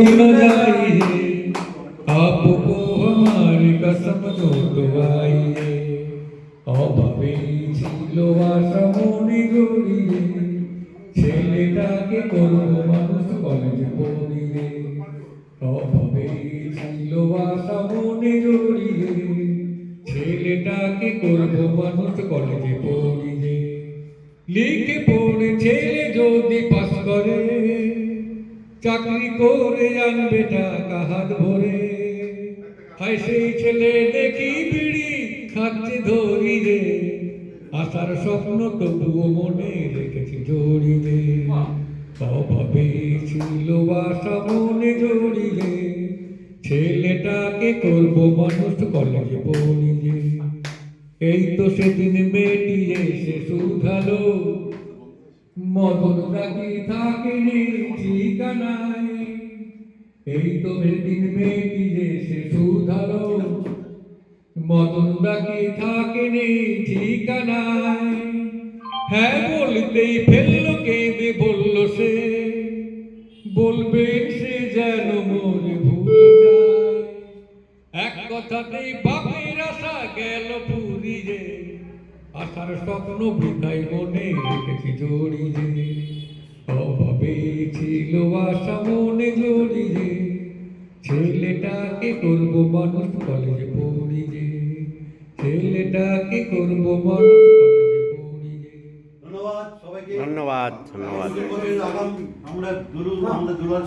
न जाइए आपको हमारी कसम दो तो आइए অভাবে ছিল আশা মনে জড়িয়ে ছেলেটাকে করবো মানুষ কলেজে পড়িয়ে অভাবে ছিল আশা মনে জড়িয়ে ছেলেটাকে করবো মানুষ কলেজে চাকরি করে আনবে টাকা হাত ভরে। হায় সেই ছেলে দেখি বিড়ি খাচ্ছে ধরি রে আসার স্বপ্ন তবুও মনে রেখেছি জড়ি রে অভাবে ছিল আশা মনে জড়ি রে ছেলেটাকে করব মানুষ কলেজে পড়ি রে এই তো সেদিন মেয়েটি এসে শুধালো। মদন নাকি থাকেনি ঠিকানায়। এই তো সেদিন মেয়েটি এসে শুধালো মদন নাকি থাকেনি ঠিকানায়। হ্যাঁ বলতেই ফেলল কেঁদে বলল সে। বলবে সে যেন মনে ভুলে যায়। এক কথাতেই বাপের আশা গেল পুরিয়ে আশার স্বপ্ন বৃথাই মনে রেখেছি জড়িয়ে অভাবে ছিল আশা মনে জড়িয়ে ছেলেটাকে করব মানুষ কলেজে পড়িয়ে ছেলেটাকে করব মানুষ ধন্যবাদ ধন্যবাদ ধন্যবাদ। আমরা দুলাল